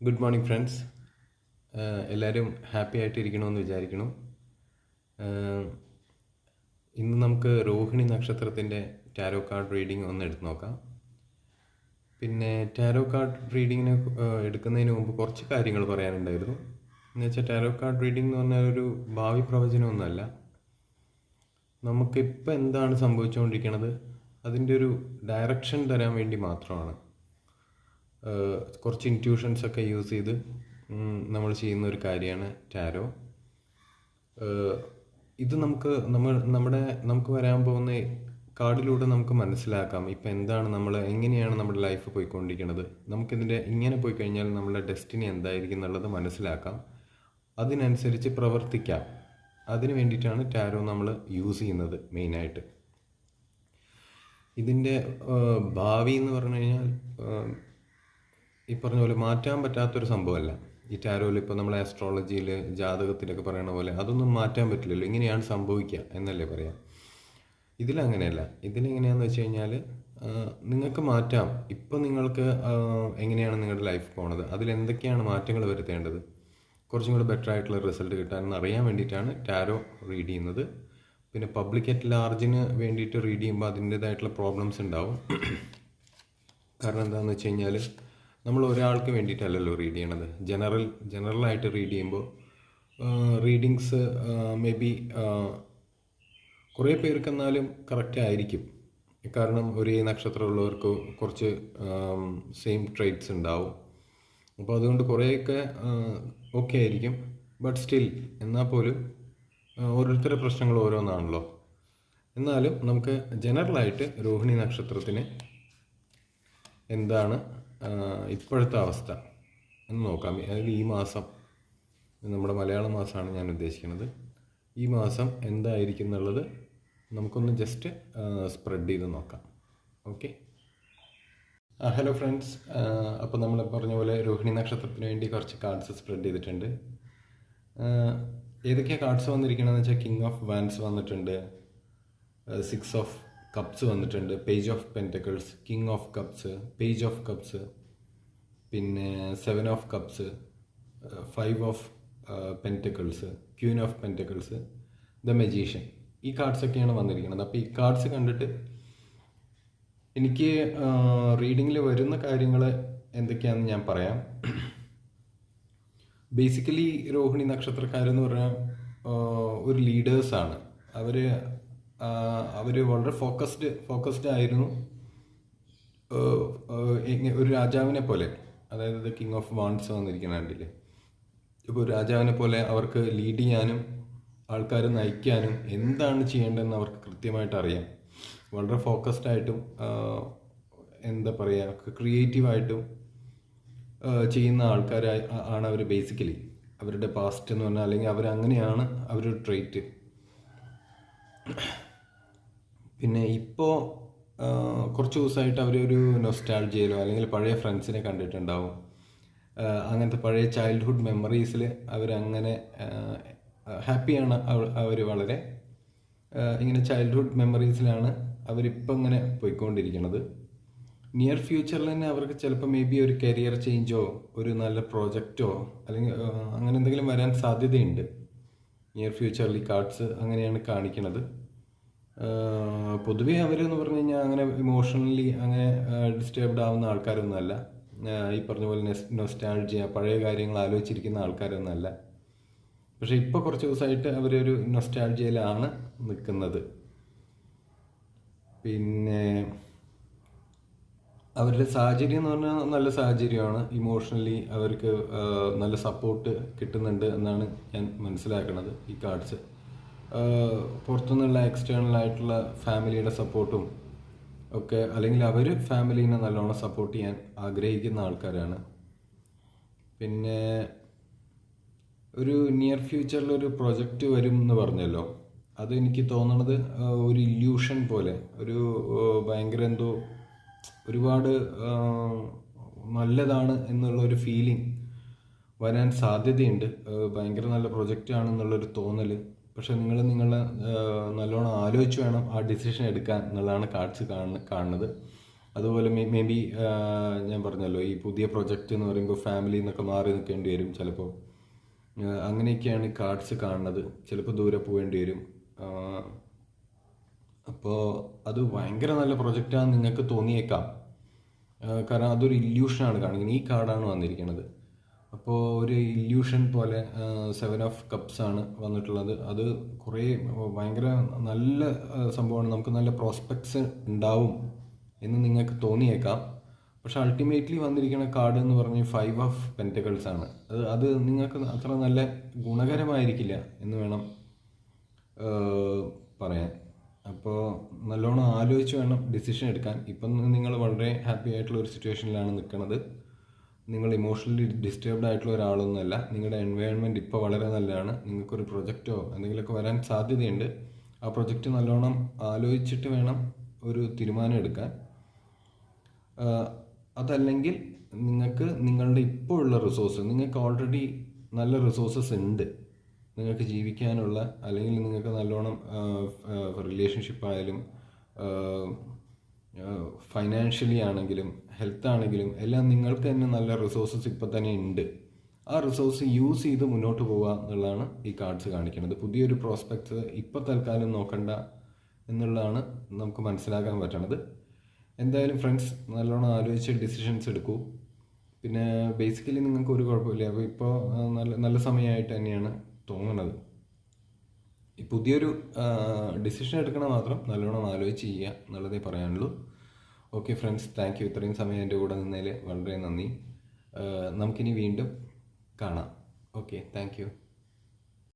Good morning friends എല്ലാവരും happy ആയിട്ടിരിക്കണമെന്ന് വിചാരിക്കണം ആഹ് ഇന്ന് നമുക്ക് രോഹിണി നക്ഷത്രത്തിന്റെ ടാരോ കാർഡ് റീഡിംഗ് ഒന്ന് എടുത്ത് നോക്കാം. പിന്നെ ടാരോ കാർഡ് റീഡിങ്ങിന് എടുക്കുന്നതിന് മുമ്പ് കുറച്ച് കാര്യങ്ങൾ പറയാനുണ്ടായിരുന്നു. എന്ന് വെച്ചാൽ ടാരോ കാർഡ് റീഡിംഗ് എന്ന് പറഞ്ഞാൽ ഒരു ഭാവി പ്രവചനമൊന്നുമല്ല. നമുക്കിപ്പോൾ എന്താണ് സംഭവിച്ചുകൊണ്ടിരിക്കുന്നത് അതിന്റെ ഒരു ഡയറക്ഷൻ തരാൻ വേണ്ടി മാത്രമാണ്. കുറച്ച് ഇന്റ്യൂഷൻസ് ഒക്കെ യൂസ് ചെയ്ത് നമ്മൾ ചെയ്യുന്ന ഒരു കാര്യമാണ് ടാരോ ഇത് നമുക്ക് നമ്മൾ നമ്മുടെ നമുക്ക് വരാൻ പോകുന്ന കാർഡിലൂടെ നമുക്ക് മനസ്സിലാക്കാം ഇപ്പം എന്താണ് നമ്മൾ എങ്ങനെയാണ് നമ്മുടെ ലൈഫ് പോയിക്കൊണ്ടിരിക്കുന്നത്. നമുക്കിതിന്റെ ഇങ്ങനെ പോയി കഴിഞ്ഞാൽ നമ്മുടെ ഡെസ്റ്റിനി എന്തായിരിക്കും എന്നുള്ളത് മനസ്സിലാക്കാം. അതിനനുസരിച്ച് പ്രവർത്തിക്കാം. അതിന് വേണ്ടിയിട്ടാണ് ടാരോ നമ്മൾ യൂസ് ചെയ്യുന്നത് മെയിനായിട്ട് ഇതിന്റെ ഭാവി എന്ന് പറഞ്ഞു കഴിഞ്ഞാൽ ഈ പറഞ്ഞ പോലെ മാറ്റാൻ പറ്റാത്തൊരു സംഭവമല്ല. ഈ ടാരോയിൽ ഇപ്പോൾ നമ്മൾ ആസ്ട്രോളജിയിൽ ജാതകത്തിലൊക്കെ പറയണ പോലെ അതൊന്നും മാറ്റാൻ പറ്റില്ലല്ലോ. ഇങ്ങനെയാണ് സംഭവിക്കുക എന്നല്ലേ പറയാം. ഇതിലങ്ങനെയല്ല. ഇതിലെങ്ങനെയാണെന്ന് വെച്ച് കഴിഞ്ഞാൽ നിങ്ങൾക്ക് മാറ്റാം. ഇപ്പം നിങ്ങൾക്ക് എങ്ങനെയാണ് നിങ്ങളുടെ ലൈഫ് പോണത്? അതിലെന്തൊക്കെയാണ് മാറ്റങ്ങൾ വരുത്തേണ്ടത്? കുറച്ചും കൂടെ ബെറ്റർ ആയിട്ടുള്ള റിസൾട്ട് കിട്ടാനെന്ന് അറിയാൻ വേണ്ടിയിട്ടാണ് ടാരോ റീഡ് ചെയ്യുന്നത്. പിന്നെ പബ്ലിക് അറ്റ് ലാർജിന് വേണ്ടിയിട്ട് റീഡ് ചെയ്യുമ്പോൾ അതിന്റേതായിട്ടുള്ള പ്രോബ്ലംസ് ഉണ്ടാവും. കാരണം എന്താണെന്ന് വെച്ച് കഴിഞ്ഞാൽ നമ്മൾ ഒരാൾക്ക് വേണ്ടിയിട്ടല്ലല്ലോ റീഡ് ചെയ്യണത്. ജനറൽ ജനറലായിട്ട് റീഡ് ചെയ്യുമ്പോൾ റീഡിങ്സ് മേ ബി കുറേ പേർക്ക് എന്നാലും കറക്റ്റ് ആയിരിക്കും. കാരണം ഒരേ നക്ഷത്രമുള്ളവർക്ക് കുറച്ച് സെയിം ട്രേറ്റ്സ് ഉണ്ടാവും. അപ്പോൾ അതുകൊണ്ട് കുറേയൊക്കെ ഓക്കെ ആയിരിക്കും. ബട്ട് സ്റ്റിൽ എന്നാൽ പോലും ഓരോരുത്തരുടെ പ്രശ്നങ്ങൾ ഓരോന്നാണല്ലോ. എന്നാലും നമുക്ക് ജനറലായിട്ട് രോഹിണി നക്ഷത്രത്തിന് എന്താണ് ഇപ്പോഴത്തെ അവസ്ഥ. എന്ന് നോക്കാം. അതായത് ഈ മാസം നമ്മുടെ മലയാള മാസമാണ് ഞാൻ ഉദ്ദേശിക്കുന്നത്. ഈ മാസം എന്തായിരിക്കും എന്നുള്ളത് നമുക്കൊന്ന് ജസ്റ്റ് സ്പ്രെഡ് ചെയ്ത് നോക്കാം. ഓക്കെ ഹലോ ഫ്രണ്ട്സ് അപ്പോൾ നമ്മൾ പറഞ്ഞ പോലെ രോഹിണി നക്ഷത്രത്തിന് വേണ്ടി കുറച്ച് കാർഡ്സ് സ്പ്രെഡ് ചെയ്തിട്ടുണ്ട്. ഏതൊക്കെയാണ് കാർഡ്സ് വന്നിരിക്കണമെന്ന് വെച്ചാൽ കിങ് ഓഫ് വാൻസ് വന്നിട്ടുണ്ട്. സിക്സ് ഓഫ് കപ്സ് വന്നിട്ടുണ്ട്. Page of pentacles king of cups page of cups പിന്നെ seven of cups five of pentacles queen of pentacles the magician ഈ കാർഡ്സൊക്കെയാണ് വന്നിരിക്കുന്നത്. അപ്പോൾ ഈ കാർഡ്സ് കണ്ടിട്ട് എനിക്ക് റീഡിങ്ങിൽ വരുന്ന കാര്യങ്ങൾ എന്തൊക്കെയാണെന്ന് ഞാൻ പറയാം. ബേസിക്കലി രോഹിണി നക്ഷത്രക്കാരെന്ന് പറഞ്ഞാൽ ഒരു ലീഡേഴ്സാണ് അവർ അവർ വളരെ ഫോക്കസ്ഡ് ഫോക്കസ്ഡ് ആയിരുന്നു. ഒരു രാജാവിനെ പോലെ. അതായത് കിങ് ഓഫ് വാൺസ് വന്നിരിക്കുന്ന കണ്ടില്ലേ? ഇപ്പോൾ ഒരു രാജാവിനെ പോലെ അവർക്ക് ലീഡ് ചെയ്യാനും ആൾക്കാരെ നയിക്കാനും എന്താണ് ചെയ്യേണ്ടതെന്ന് അവർക്ക് കൃത്യമായിട്ട് അറിയാം. വളരെ ഫോക്കസ്ഡ് ആയിട്ടും എന്താ പറയുക ക്രിയേറ്റീവായിട്ടും ചെയ്യുന്ന ആൾക്കാരായി ആണ് അവർ ബേസിക്കലി അവരുടെ പാസ്റ്റ് എന്ന് പറഞ്ഞാൽ അല്ലെങ്കിൽ അവരങ്ങനെയാണ് അവരുടെ ട്രേറ്റ് പിന്നെ ഇപ്പോൾ കുറച്ച് ദിവസമായിട്ട് അവരൊരു നൊസ്റ്റാൾജിയിലോ അല്ലെങ്കിൽ പഴയ ഫ്രണ്ട്സിനെ കണ്ടിട്ടുണ്ടാവും. അങ്ങനത്തെ പഴയ ചൈൽഡ്ഹുഡ് മെമ്മറീസിൽ അവരങ്ങനെ ഹാപ്പിയാണ് അവർ വളരെ. ഇങ്ങനെ ചൈൽഡ്ഹുഡ് മെമ്മറീസിലാണ് അവരിപ്പോൾ ഇങ്ങനെ പോയിക്കൊണ്ടിരിക്കുന്നത് നിയർ ഫ്യൂച്ചറിൽ തന്നെ അവർക്ക് ചിലപ്പോൾ മേ ബി ഒരു കരിയർ ചേഞ്ചോ ഒരു നല്ല പ്രോജക്റ്റോ അല്ലെങ്കിൽ അങ്ങനെ എന്തെങ്കിലും വരാൻ സാധ്യതയുണ്ട്. നിയർ ഫ്യൂച്ചറിൽ കാർഡ്സ് അങ്ങനെയാണ് കാണിക്കുന്നത് പൊതുവേ അവരെന്ന് പറഞ്ഞു കഴിഞ്ഞാൽ അങ്ങനെ ഇമോഷണലി അങ്ങനെ ഡിസ്റ്റേബ്ഡ് ആവുന്ന ആൾക്കാരൊന്നുമല്ല ഈ പറഞ്ഞ പോലെ നൊസ്റ്റാൾജിയ പഴയ കാര്യങ്ങൾ ആലോചിച്ചിരിക്കുന്ന ആൾക്കാരൊന്നുമല്ല പക്ഷെ ഇപ്പോൾ കുറച്ച് ദിവസമായിട്ട് അവരൊരു നൊസ്റ്റാൾജിയയിലാണ് നിൽക്കുന്നത് പിന്നെ അവരുടെ സാഹചര്യം എന്ന് പറഞ്ഞാൽ നല്ല സാഹചര്യമാണ്. ഇമോഷണലി അവർക്ക് നല്ല സപ്പോർട്ട് കിട്ടുന്നുണ്ട് എന്നാണ് ഞാൻ മനസ്സിലാക്കുന്നത് ഈ കാർഡ്സ് പുറത്തുനിന്നുള്ള എക്സ്റ്റേണൽ ആയിട്ടുള്ള ഫാമിലിയുടെ സപ്പോർട്ടും ഒക്കെ അല്ലെങ്കിൽ അവർ ഫാമിലീനെ നല്ലോണം സപ്പോർട്ട് ചെയ്യാൻ ആഗ്രഹിക്കുന്ന ആൾക്കാരാണ്. പിന്നെ ഒരു നിയർ ഫ്യൂച്ചറിൽ ഒരു പ്രൊജക്റ്റ് വരും എന്ന് പറഞ്ഞല്ലോ. അത് എനിക്ക് തോന്നണത് ഒരു ഇല്യൂഷൻ പോലെ ഒരു ഭയങ്കര എന്തോ ഒരുപാട് നല്ലതാണ് എന്നുള്ള ഒരു ഫീലിംഗ് വരാൻ സാധ്യതയുണ്ട്. ഭയങ്കര നല്ല പ്രൊജക്റ്റ് ആണെന്നുള്ളൊരു തോന്നൽ പക്ഷെ നിങ്ങൾ നിങ്ങൾ നല്ലോണം ആലോചിച്ച് വേണം ആ ഡിസിഷൻ എടുക്കാൻ എന്നുള്ളതാണ് കാർഡ്സ് കാണുന്ന കാണുന്നത്. അതുപോലെ മേ ബി ഞാൻ പറഞ്ഞല്ലോ ഈ പുതിയ പ്രൊജക്റ്റ് എന്ന് പറയുമ്പോൾ ഫാമിലി എന്നൊക്കെ മാറി നിൽക്കേണ്ടി വരും ചിലപ്പോൾ. അങ്ങനെയൊക്കെയാണ് കാർഡ്സ് കാണുന്നത്. ചിലപ്പോൾ ദൂരെ പോകേണ്ടി വരും. അപ്പോൾ അത് ഭയങ്കര നല്ല പ്രൊജക്റ്റാണെന്ന് നിങ്ങൾക്ക് തോന്നിയേക്കാം. കാരണം അതൊരു ഇല്യൂഷനാണ് കാണിക്കുന്നത്. ഈ കാർഡാണ് വന്നിരിക്കുന്നത്. അപ്പോൾ ഒരു ഇല്യൂഷൻ പോലെ സെവൻ ഓഫ് കപ്സ് ആണ് വന്നിട്ടുള്ളത്. അത് കുറേ ഭയങ്കര നല്ല സംഭവമാണ്. നമുക്ക് നല്ല പ്രോസ്പെക്ട്സ് ഉണ്ടാവും എന്ന് നിങ്ങൾക്ക് തോന്നിയേക്കാം. പക്ഷെ അൾട്ടിമേറ്റ്ലി വന്നിരിക്കുന്ന കാർഡ് എന്ന് പറഞ്ഞാൽ ഫൈവ് ഓഫ് പെന്റക്കിൾസ് ആണ്. അത് അത് നിങ്ങൾക്ക് അത്ര നല്ല ഗുണകരമായിരിക്കില്ല എന്ന് വേണം പറയാൻ. അപ്പോൾ നല്ലോണം ആലോചിച്ച് വേണം ഡിസിഷൻ എടുക്കാൻ. ഇപ്പം നിങ്ങൾ വളരെ ഹാപ്പി ആയിട്ടുള്ള ഒരു സിറ്റുവേഷനിലാണ് നിൽക്കുന്നത് നിങ്ങൾ ഇമോഷണലി ഡിസ്റ്റർബ്ഡ് ആയിട്ടുള്ള ഒരാളൊന്നുമല്ല. നിങ്ങളുടെ എൻവയോൺമെന്റ് ഇപ്പോൾ വളരെ നല്ലതാണ്. നിങ്ങൾക്കൊരു പ്രൊജക്റ്റോ എന്തെങ്കിലുമൊക്കെ വരാൻ സാധ്യതയുണ്ട്. ആ പ്രൊജക്റ്റ് നല്ലോണം ആലോചിച്ചിട്ട് വേണം ഒരു തീരുമാനം എടുക്കാൻ. അതല്ലെങ്കിൽ നിങ്ങൾക്ക് നിങ്ങളുടെ ഇപ്പോൾ ഉള്ള റിസോഴ്സ് നിങ്ങൾക്ക് ഓൾറെഡി നല്ല റിസോഴ്സസ് ഉണ്ട്. നിങ്ങൾക്ക് ജീവിക്കാനുള്ള അല്ലെങ്കിൽ നിങ്ങൾക്ക് നല്ലോണം റിലേഷൻഷിപ്പ് ആയാലും ഫൈനാൻഷ്യലി ആണെങ്കിലും ഹെൽത്ത് ആണെങ്കിലും എല്ലാം നിങ്ങൾക്ക് തന്നെ നല്ല റിസോഴ്സസ് ഇപ്പോൾ തന്നെ ഉണ്ട് ആ റിസോഴ്സ് യൂസ് ചെയ്ത് മുന്നോട്ട് പോവുക എന്നുള്ളതാണ് ഈ കാർഡ്സ് കാണിക്കുന്നത്. പുതിയൊരു പ്രോസ്പെക്ട്സ് ഇപ്പോൾ തൽക്കാലം നോക്കണ്ട എന്നുള്ളതാണ് നമുക്ക് മനസ്സിലാക്കാൻ പറ്റണത്. എന്തായാലും ഫ്രണ്ട്സ് നല്ലോണം ആലോചിച്ച് ഡിസിഷൻസ് എടുക്കൂ. പിന്നെ ബേസിക്കലി നിങ്ങൾക്ക് ഒരു കുഴപ്പമില്ല. അപ്പോൾ ഇപ്പോൾ നല്ല നല്ല സമയമായിട്ട് തന്നെയാണ് തോന്നുന്നത് ഈ പുതിയൊരു ഡിസിഷൻ എടുക്കണ മാത്രം നല്ലോണം ആലോചിച്ച് ചെയ്യുക എന്നുള്ളതേ പറയാനുള്ളൂ. ഓക്കെ ഫ്രണ്ട്സ് താങ്ക് യു ഇത്രയും സമയം എന്റെ കൂടെ നിന്നതിൽ വളരെ നന്ദി. നമുക്കിനി വീണ്ടും കാണാം. Okay thank you